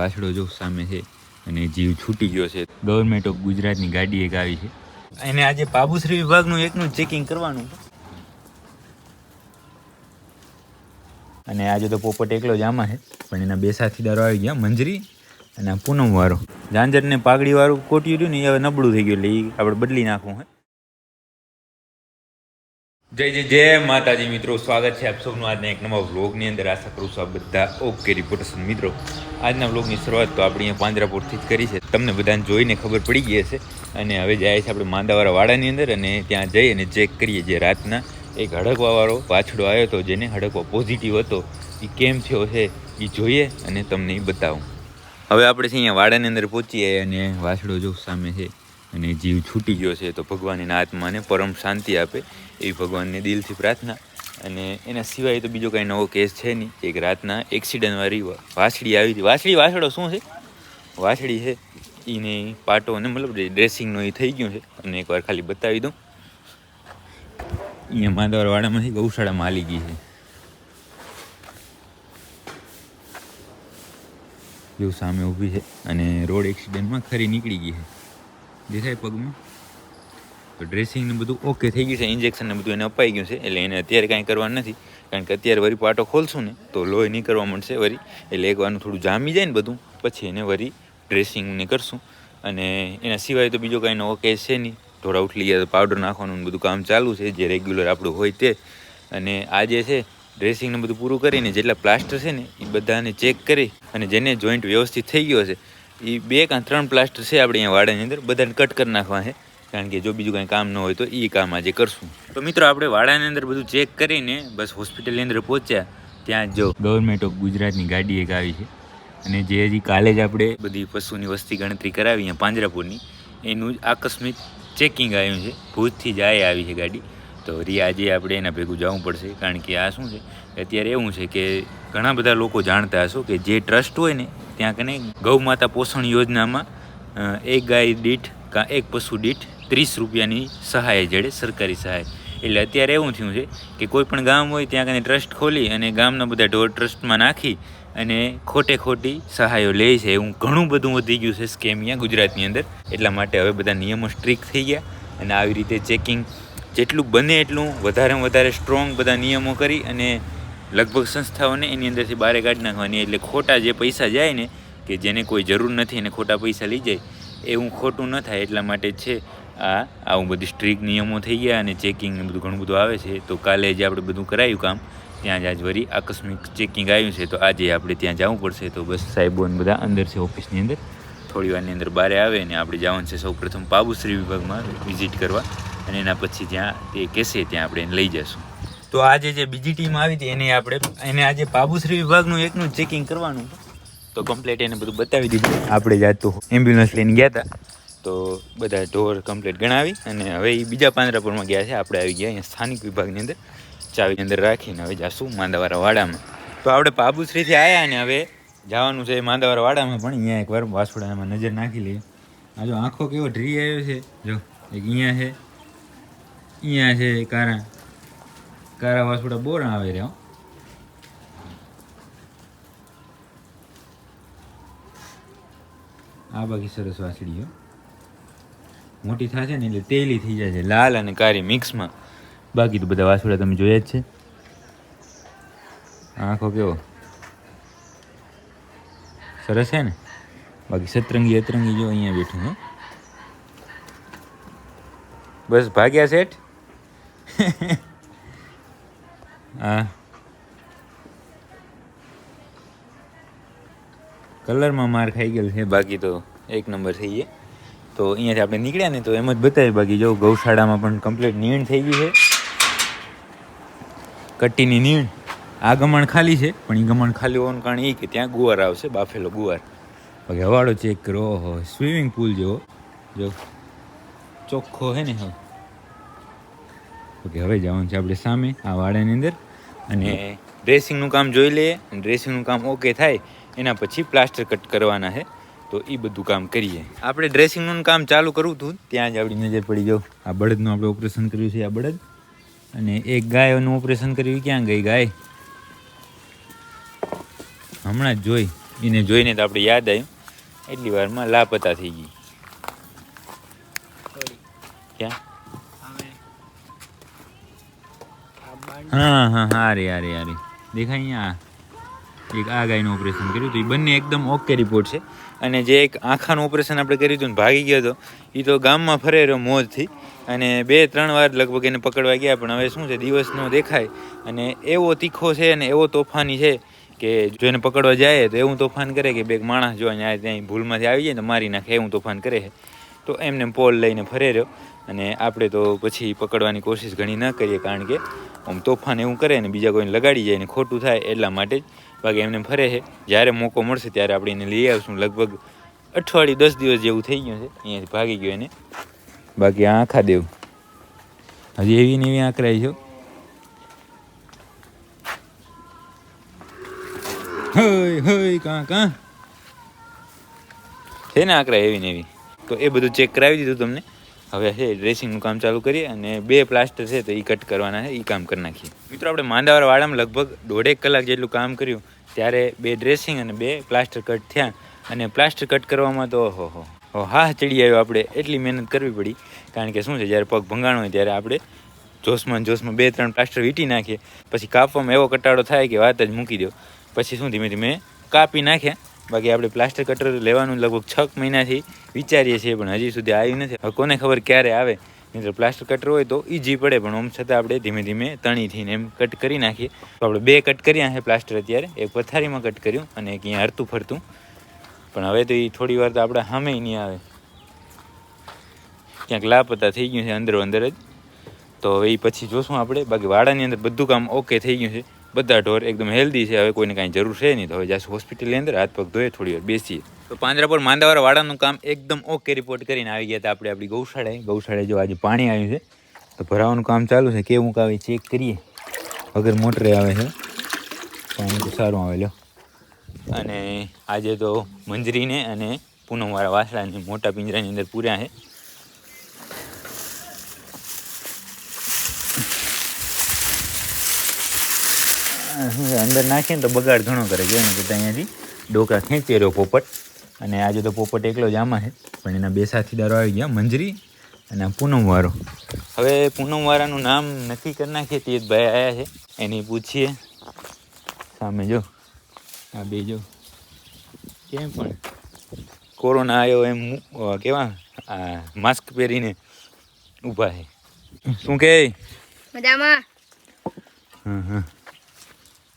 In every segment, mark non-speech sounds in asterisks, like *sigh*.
વાસડો જો સામે છે અને જીવ છૂટી ગયો છે. ગવર્મેન્ટ ઓફ ગુજરાતની ગાડી એક આવી છે. એને આજે બાબુશ્રી વિભાગનું એકનું ચેકિંગ કરવાનું અને આજે તો પોપટ એકલો જ આમાં છે, પણ એના બે સાથીદારો આવી ગયા, મંજરી અને પૂનમ વાળો ઝાંઝરને પાઘડી વાળું કોટિયું રહ્યું ને એ હવે નબળું થઈ ગયું, એટલે એ આપણે બદલી નાખવું હે. જય જય જય માતાજી મિત્રો, સ્વાગત છે આપ સૌનું આજના એક નવા વ્લોગની અંદર. આશા કરું છું આ બધા ઓકે રિપોર્ટર્સ મિત્રો, આજના વ્લોગની શરૂઆત તો આપણે અહીંયા પાંજરાપુરથી જ કરી છે. તમને બધાને જોઈને ખબર પડી ગઈ હશે. અને હવે જાય છે આપણે માંદાવાળા વાડાની અંદર અને ત્યાં જઈ અને ચેક કરીએ જે રાતના એક હડકવાવાળો વાછડો આવ્યો હતો, જેને હડકવા પોઝિટિવ હતો. એ કેમ થયો છે એ જોઈએ અને તમને એ બતાવું. હવે આપણે છે અહીંયા વાડાની અંદર પહોંચીએ અને વાછડો જો સામે છે. અને જીવ છૂટી ગયો છે તો ભગવાન એના આત્માને પરમ શાંતિ આપે એવી ભગવાનને દિલથી પ્રાર્થના. અને એના સિવાય તો બીજો કાંઈ નવો કેસ છે નહીં એક રાતના એક્સિડન્ટવાળી વાછડી આવી હતી. વાછડી, વાછડો શું છે? વાછડી છે. એને પાટો અને મતલબ ડ્રેસિંગનો એ થઈ ગયું છે. અને એકવાર ખાલી બતાવી દઉં. અહીંયા માધવરવાડામાંથી ગૌશાળામાં હાલી ગઈ છે. જેવું સામે ઊભી છે અને રોડ એક્સિડન્ટમાં ખરી નીકળી ગઈ છે. દેખાય પગમાં? તો ડ્રેસિંગ ને બધું ઓકે થઈ ગયું છે ઇન્જેક્શન ને બધું એને અપાઈ ગયું છે, એટલે એને અત્યારે કાંઈ કરવાનું નથી. કારણ કે અત્યારે વરી પાટો ખોલશું ને, તો લોહી નહીં કરવા મળશે વરી. એટલે એકવારનું થોડું જામી જાય ને બધું, પછી એને વરી ડ્રેસિંગ ને કરશું. અને એના સિવાય તો બીજો કાંઈ નવો કેસ છે નહીં. થોડા ઉઠલી ગયા પાવડર નાખવાનું બધું કામ ચાલુ છે, જે રેગ્યુલર આપણું હોય તે. અને આજે છે ડ્રેસિંગને બધું પૂરું કરીને જેટલા પ્લાસ્ટર છે ને, એ બધાને ચેક કરી અને જેને જોઈન્ટ વ્યવસ્થિત થઈ ગયો છે એ બે કાં ત્રણ પ્લાસ્ટર છે આપણે અહીંયા વાડાની અંદર, બધાને કટ કરી નાખવા છે. કારણ કે જો બીજું કાંઈ કામ ન હોય તો એ કામ આજે કરશું. તો મિત્રો, આપણે વાડાની અંદર બધું ચેક કરીને બસ હોસ્પિટલની અંદર પહોંચ્યા. ત્યાં જો ગવર્મેન્ટ ઓફ ગુજરાતની ગાડી એક આવી છે. અને જે હજી કાલે જ આપણે બધી પશુની વસ્તી ગણતરી કરાવી, અહીંયા પાંજરાપુરની. એનું આકસ્મિક ચેકિંગ આવ્યું છે. ભૂજથી જ આ આવી છે ગાડી. તો આજે આપણે એના ભેગું જવું પડશે, કારણ કે આ શું છે? અત્યારે એવું છે કે ઘણા બધા લોકો જાણતા હશો કે જે ટ્રસ્ટ હોય ને, ત્યાં કને ગૌ માતા પોષણ યોજનામાં એક ગાય દીઠ કાં એક પશુ દીઠ ત્રીસ રૂપિયાની સહાય જડે સરકારી સહાય. એટલે અત્યારે એવું થયું છે કે કોઈ પણ ગામ હોય ત્યાં કને ટ્રસ્ટ ખોલી અને ગામના બધા ઢોર ટ્રસ્ટમાં નાખી અને ખોટે ખોટી સહાયો લે છે. એવું ઘણું બધું વધી ગયું છે સ્કેમ અહીંયા ગુજરાતની અંદર. એટલા માટે હવે બધા નિયમો સ્ટ્રિક્ટ થઈ ગયા અને આવી રીતે ચેકિંગ જેટલું બને એટલું વધારેમાં વધારે સ્ટ્રોંગ બધા નિયમો કરી અને લગભગ સંસ્થાઓને એની અંદરથી બારે કાઢી નાખવાની. એટલે ખોટા જે પૈસા જાય ને, કે જેને કોઈ જરૂર નથી અને ખોટા પૈસા લઈ જાય એવું ખોટું ન થાય. એટલા માટે છે આ, આવું બધી સ્ટ્રીક નિયમો થઈ ગયા અને ચેકિંગ બધું ઘણું બધું આવે છે. તો કાલે જે આપણે બધું કરાયું કામ, ત્યાં જ આજ વળી આકસ્મિક ચેકિંગ આવ્યું છે. તો આજે આપણે ત્યાં જવું પડશે. તો બસ સાહેબો અને બધા અંદર છે ઓફિસની અંદર. થોડી વારની અંદર બહાર આવે ને આપણે જવાનું છે. સૌ પ્રથમ બાબુશ્રી વિભાગમાં વિઝિટ કરવા. અને એના પછી જ્યાં તે કહેશે, ત્યાં આપણે એને લઈ જશું તો આજે જે બીજી ટીમ આવી હતી, એને આપણે, એને આજે બાબુશ્રી વિભાગનું એકનું ચેકિંગ કરવાનું તો કમ્પ્લેટ એને બધું બતાવી દીધું. આપણે જાતું એમ્બ્યુલન્સ લઈને ગયા હતા. તો બધા ઢોર કમ્પ્લેટ ગણાવી અને હવે એ બીજા પાંજરાપુરમાં ગયા છે. આપણે આવી ગયા અહીંયા સ્થાનિક વિભાગની અંદર. ચાવી અંદર રાખીને હવે જાશું માંદાવાળા વાડામાં. તો આપણે બાબુશ્રીથી આવ્યા ને હવે જવાનું છે માંદાવાળા વાડામાં, પણ અહીંયા એકવાર વાસોડામાં નજર નાખી લઈએ. આ જો આંખો કેવો ઢરી આવ્યો છે. જો, એક અહીંયા છે. અહીંયા છે કારા. કારા વાસુડા બોરા આવે રહ્યા આ બાકી સરસ વાસળીઓ મોટી થશે ને એટલે તેલી થઈ જાય છે, લાલ અને કારી મિક્સમાં. બાકી તો બધા વાસુડા તમે જોયા જ છે. આંખો કેવો? સરસ છે ને? બાકી સતરંગી અતરંગી જો અહીંયા બેઠું હો. બસ ભાગ્યા શેઠ? *laughs* હા. કલરમાં માર ખાઈ ગયેલ છે, બાકી તો એક નંબર થઈ ગયે તો અહીંયાથી આપણે નીકળ્યા ને તો એમ જ બતાવી બાકી જો ગૌશાળામાં પણ કમ્પ્લીટ નીણ થઈ ગઈ છે. કટ્ટીની નીણ. આ ગમણ ખાલી છે, પણ એ ગમણ ખાલી હોવાનું કારણ એ કે ત્યાં ગુવાર આવશે, બાફેલો ગુવાર. બાકી હવાડો ચેક કરો સ્વિમિંગ પુલ જેવો. જો ચોખ્ખો હે ને હવે ઓકે, હવે જવાનું છે આપણે સામે, આ વાડાની અંદર. અને ડ્રેસિંગનું કામ જોઈ લઈએ. અને ડ્રેસિંગનું કામ ઓકે થાય, એના પછી પ્લાસ્ટર કટ કરવાના છે. તો એ બધું કામ કરીએ. આપણે ડ્રેસિંગનું કામ ચાલુ કરવું હતું ત્યાં જ આપણી નજર પડી જાવ આ બળદનું આપણે ઓપરેશન કર્યું છે, આ બળદ. અને એક ગાયનું ઓપરેશન કર્યું ક્યાં ગઈ ગાય? હમણાં જ જોઈ. એને જોઈને તો આપણે યાદ આવ્યું. એટલી વારમાં લાપતા થઈ ગઈ. હા હા હા રે યાર યાર દેખાય અહીંયા એક આ ગાયનું ઓપરેશન કર્યું હતું. એ બંને એકદમ ઓકે રિપોર્ટ છે. અને જે એક આંખાનું ઓપરેશન આપણે કર્યું હતું ને ભાગી ગયો હતો એ તો ગામમાં ફરે રહ્યો મોજથી. અને બે, ત્રણ વાર લગભગ એને પકડવા ગયા, પણ હવે શું છે, દિવસનો દેખાય. અને એવો તીખો છે અને એવો તોફાની છે કે જો એને પકડવા જાય તો એવું તોફાન કરે કે બે માણસ જો અહીંયા ત્યાં ભૂલમાંથી આવી જાય તો મારી નાખે એવું તોફાન કરે છે. તો એમને પોલ લઈને ફરે રહ્યો. અને આપણે તો પછી પકડવાની કોશિશ ઘણી ન કરીએ, કારણ કે આમ તોફાન એવું કરે ને બીજા કોઈને લગાડી જાય ને ખોટું થાય એટલા માટે જ બાકી એમને ફરે છે. જ્યારે મોકો મળશે ત્યારે આપણે એને લઈ આવીશું. લગભગ અઠવાડિયું દસ દિવસ જેવું થઈ ગયું છે. અહીંયાથી ભાગી ગયો એને. બાકી આ આખા દેવ. હજી એવી ને એવી આંકરાઈ છે હય હય, કાં કાં. છે ને આંકરા એવી ને એવી? તો એ બધું ચેક કરાવી દીધું તમને. હવે છે ડ્રેસિંગનું કામ ચાલુ કરીએ અને બે પ્લાસ્ટર છે તો એ કટ કરવાના છે એ કામ કરી નાખીએ. મિત્રો, આપણે માંદાવાળા વાડામાં લગભગ દોઢેક કલાક જેટલું કામ કર્યું, ત્યારે બે ડ્રેસિંગ અને બે પ્લાસ્ટર કટ થયા અને પ્લાસ્ટર કટ કરવામાં તો હો હો હો, હા, ચડી આવ્યો આપણે. એટલી મહેનત કરવી પડી, કારણ કે શું છે, જ્યારે પગ ભંગાણો હોય ત્યારે આપણે જોશમાં જોશમાં બે ત્રણ પ્લાસ્ટર વીટી નાખીએ, પછી કાપવામાં એવો કટાડો થાય કે વાત જ મૂકી દો. પછી શું ધીમે ધીમે કાપી નાખ્યા. બાકી આપણે પ્લાસ્ટર કટર લેવાનું લગભગ છ મહિનાથી વિચારીએ છીએ, પણ હજી સુધી આવ્યું નથી. કોને ખબર ક્યારે આવે? નહીં પ્લાસ્ટર કટર હોય તો ઈજી પડે, પણ આમ છતાં આપણે ધીમે ધીમે તણી થઈને એમ કટ કરી નાખીએ. તો આપણે બે કટ કર્યા છે પ્લાસ્ટર અત્યારે. એક પથારીમાં કટ કર્યું અને એક અહીંયા હરતું ફરતું. પણ હવે તો એ થોડી વાર તો આપણે સામે નહીં આવે. ક્યાંક લાપતા થઈ ગયું છે અંદરો અંદર જ. તો હવે એ પછી જોશું આપણે. બાકી વાડાની અંદર બધું કામ ઓકે થઈ ગયું છે. બધા ઢોર એકદમ હેલ્ધી છે, હવે કોઈને કાંઈ જરૂર છે નહીં. તો હવે જાશું હોસ્પિટલની અંદર, હાથ પગ ધોઈએ, થોડી વાર બેસીએ. તો પાંજરાપુર માંદાવાળા વાડાનું કામ એકદમ ઓકે રિપોર્ટ કરીને આવી ગયા હતા આપણે, આપણી ગૌશાળાએ. ગૌશાળાએ જો આજે પાણી આવ્યું છે, તો ભરાવાનું કામ ચાલુ છે. કેવું આવે ચેક કરીએ. વગર મોટરે આવે છે. પાણી તો સારું આવે લો અને આજે તો મંજરીને અને પૂનમવાળા વાસળાને મોટા પિંજરાની અંદર પૂર્યા છે આ શું છે, અંદર નાખીએ ને તો બગાડ ઘણો કરે છે. એને કરતાં અહીંયાથી ડોકા ખેંચી રહ્યો પોપટ. અને આજે તો પોપટ એકલો જ આમાં છે. પણ એના બે સાથીદારો આવી ગયા મંજરી અને પૂનમવાળો હવે પૂનમવાળાનું નામ નક્કી કરી નાખીએ. તે ભાઈ આવ્યા છે. એની પૂછીએ. સામે જો આ બે જો. કેમ પણ? કોરોના આવ્યો એમ કેવા? આ માસ્ક પહેરીને ઊભા છે. શું કે? મજામાં? હા હા.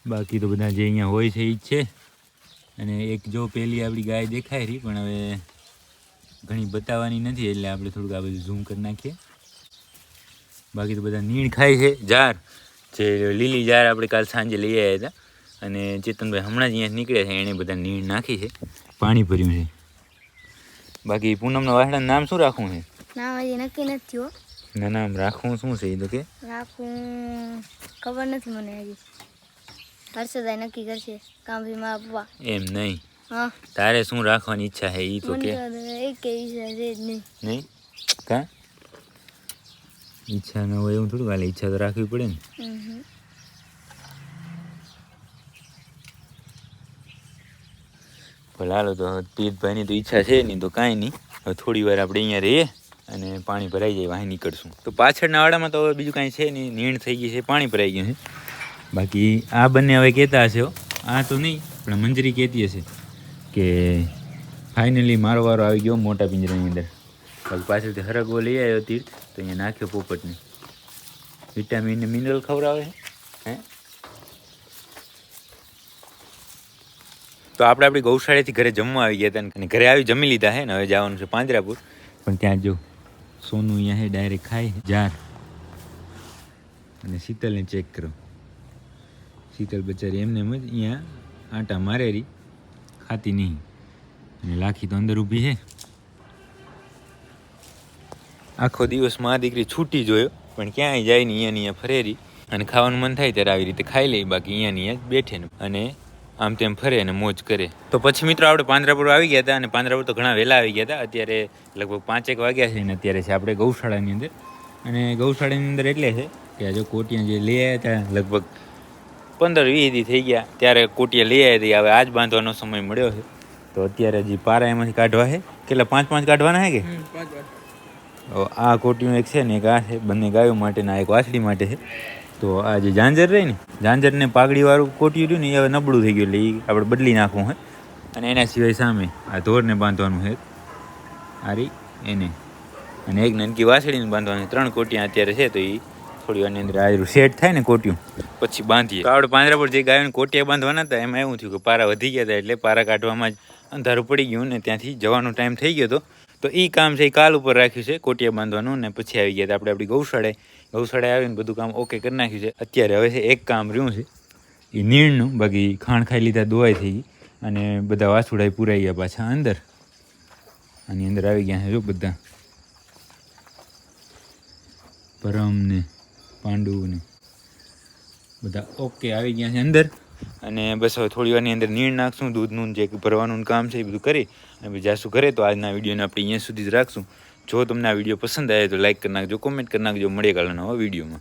બાકી તો બધા જે અહીંયા હોય છે એ જ છે. અને એક જો પેલી આપણી ગાય દેખાય રહી પણ હવે ઘણી બતાવવાની નથી એટલે આપણે થોડુંક આ બધું ઝૂમ કરી નાખીએ. બાકી તો બધા નીણ ખાય છે. જાર જે લીલી જાર આપણે કાલ સાંજે લઈ આવ્યા હતા. અને ચેતનભાઈ હમણાં જ અહીંયા નીકળ્યા છે એણે બધા નીણ નાખી છે. પાણી ભર્યું છે. બાકી પૂનમના વાસણાનું નામ શું રાખવું છે? નામ હજી નક્કી નથી ના નામ રાખવું શું છે એ તો કે? રાખવું ખબર નથી મને હજી. હર્ષદાય નક્કી કરશે મારા પપ્પા એમ નહીં. હા. તારે શું રાખવાની ઈચ્છા છે એ તો કે. એક કે વિચાર છે જ નહીં. નહીં? કા? ઈચ્છા ન હોય એવું થોડું હાલે ઈચ્છા તો રાખવી પડે ને. ભલે હાલો તો તીર્થભાઈની તો ઈચ્છા છે નહીં તો કાંઈ નહીં. હવે થોડી વાર આપણે અહીંયા રહીએ અને પાણી ભરાઈ જાય વાહી નીકળશું. તો પાછળના વાડામાં તો હવે બીજું કાંઈ છે નહીં નીણ થઈ ગઈ છે પાણી ભરાઈ ગયું છે. બાકી આ બંને હવે કહેતા હશે. આ તો નહીં, પણ મંજરી કહેતી હશે કે ફાઇનલી મારો વારો આવી ગયો મોટા પિંજરાની અંદર. પછી પાછળથી હરગવો લઈ આવ્યો તીર્થ, તો અહીંયા નાખ્યો પોપટને. વિટામિન ને મિનરલ ખવડાવે હે? તો આપણે આપણી ગૌશાળાથી ઘરે જમવા આવી ગયા હતા અને ઘરે આવી જમી લીધા હે ને, હવે જવાનું છે પાંજરાપુર. પણ ત્યાં જો સોનું અહીંયા હે ડાયરેક્ટ ખાય જાર અને શીતલને ચેક કરો. શીતલ બચારી એમને એમ જ અહીંયા આટા મારેરી. ખાતી નહીં. અને લાખી તો અંદર ઊભી છે આખો દિવસ મા દીકરી છૂટી જોયો, પણ ક્યાંય જાય નહીં, અહીંયા અહીંયા ફરેરી. અને ખાવાનું મન થાય ત્યારે આવી રીતે ખાઈ લે, બાકી અહીંયા અહીંયા બેઠે ને. અને આમ તેમ ફરે અને મોજ કરે. તો પછી મિત્રો આપણે પાંજરાપુર આવી ગયા હતા, અને પાંજરાપુર તો ઘણા વહેલા આવી ગયા હતા. અત્યારે લગભગ પાંચેક વાગ્યા છે ને અત્યારે છે આપણે ગૌશાળાની અંદર. અને ગૌશાળાની અંદર એટલે છે કે જો કોટિયા જે લઈ આવ્યા હતા, લગભગ પંદર વીસ દી થઈ ગયા ત્યારે કોટિયા લઈ આવી હતી. હવે આજ બાંધવાનો સમય મળ્યો છે. તો અત્યારે હજી પારા એમાંથી કાઢવા છે. કેટલા પાંચ પાંચ કાઢવાના છે કે? આ કોટીનું એક છે ને એક આ છે બંને ગાયો માટેના એક વાછડી માટે છે. તો આ જે ઝાંઝર રહી ને ઝાંઝરને પાઘડીવાળું કોટિયું રહ્યું ને એ હવે નબળું થઈ ગયું એટલે એ આપણે બદલી નાખવું હોય અને એના સિવાય સામે આ ધોરને બાંધવાનું છે. આ રી એને. અને એક નનકી વાછડીને બાંધવાની ત્રણ કોટિયા અત્યારે છે તો એ થોડી વારની અંદર. આ સેટ થાય ને કોટિયું. પછી બાંધીએ. તો આપણે પાંદરા પર જે ગાયોને કોટિયા બાંધવાના હતા એમાં એવું થયું કે પારા વધી ગયા હતા એટલે પારા કાઢવામાં જ અંધારું પડી ગયું ને ત્યાંથી જવાનો ટાઈમ થઈ ગયો હતો. તો એ કામ છે એ કાલ ઉપર રાખ્યું છે કોટિયા બાંધવાનું ને પછી આવી ગયા હતા આપણે આપણી ગૌશાળાએ ગૌશાળાએ આવીને બધું કામ ઓકે કરી નાખ્યું છે. અત્યારે હવે છે એક કામ રહ્યું છે. એ નીણનું બાકી ખાણ ખાઈ લીધા દોવાઈ થઈ ગઈ અને બધા વાસુડાઈ પુરાઈ ગયા પાછા અંદર. આની અંદર આવી ગયા છે જો બધા. પરમ ને પાંડુ ને બધા ઓકે આવી ગયા છે અંદર. અને બસ હવે થોડી વારની અંદર નીણ નાખશું દૂધનું જે ભરવાનું કામ છે એ બધું કરી અને જાશું ઘરે તો આજના વિડીયોને આપણે અહીંયા સુધી જ રાખશું. જો તમને આ વીડિયો પસંદ આવે તો લાઇક કરી નાખજો કોમેન્ટ કરી નાખજો, મળીએ કાલના નવા વિડીયોમાં.